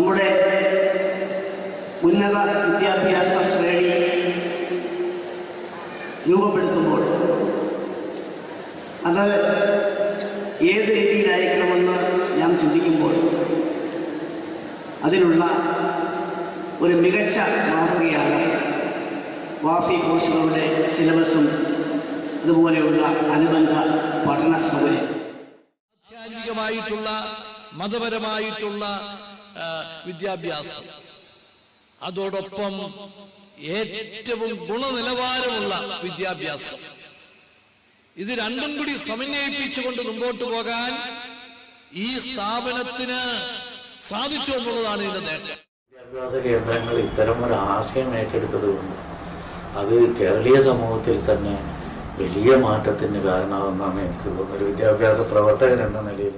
നമ്മുടെ ഉന്നത വിദ്യാഭ്യാസ ശ്രേണി രൂപപ്പെടുത്തുമ്പോൾ അത് ഏത് രീതിയിലായിരിക്കണമെന്ന് ഞാൻ ചിന്തിക്കുമ്പോൾ അതിനുള്ള ഒരു മികച്ച മാതൃകയാണ് വാഫി കോഴ്സുകളുടെ സിലബസും അതുപോലെയുള്ള അനുബന്ധ പഠന സൗകര്യം ആധ്യാത്മികമായിട്ടുള്ള മതപരമായിട്ടുള്ള വിദ്യാഭ്യാസം. അതോടൊപ്പം ഏറ്റവും ഗുണനിലവാരമുള്ള വിദ്യാഭ്യാസം. ഇത് രണ്ടും കൂടി സമന്വയിപ്പിച്ചുകൊണ്ട് മുമ്പോട്ട് പോകാൻ ഈ സ്ഥാപനത്തിന് സാധിച്ചു എന്നുള്ളതാണ് ഇതിന്റെ നേട്ടം. വിദ്യാഭ്യാസ കേന്ദ്രങ്ങൾ ഇത്തരം ഒരു ആശയം ഏറ്റെടുത്തത് കൊണ്ട് അത് കേരളീയ സമൂഹത്തിൽ തന്നെ വലിയ മാറ്റത്തിന് കാരണമാകുമെന്നാണ് എനിക്ക് തോന്നുന്നത്. ഒരു വിദ്യാഭ്യാസ പ്രവർത്തകൻ എന്ന നിലയിൽ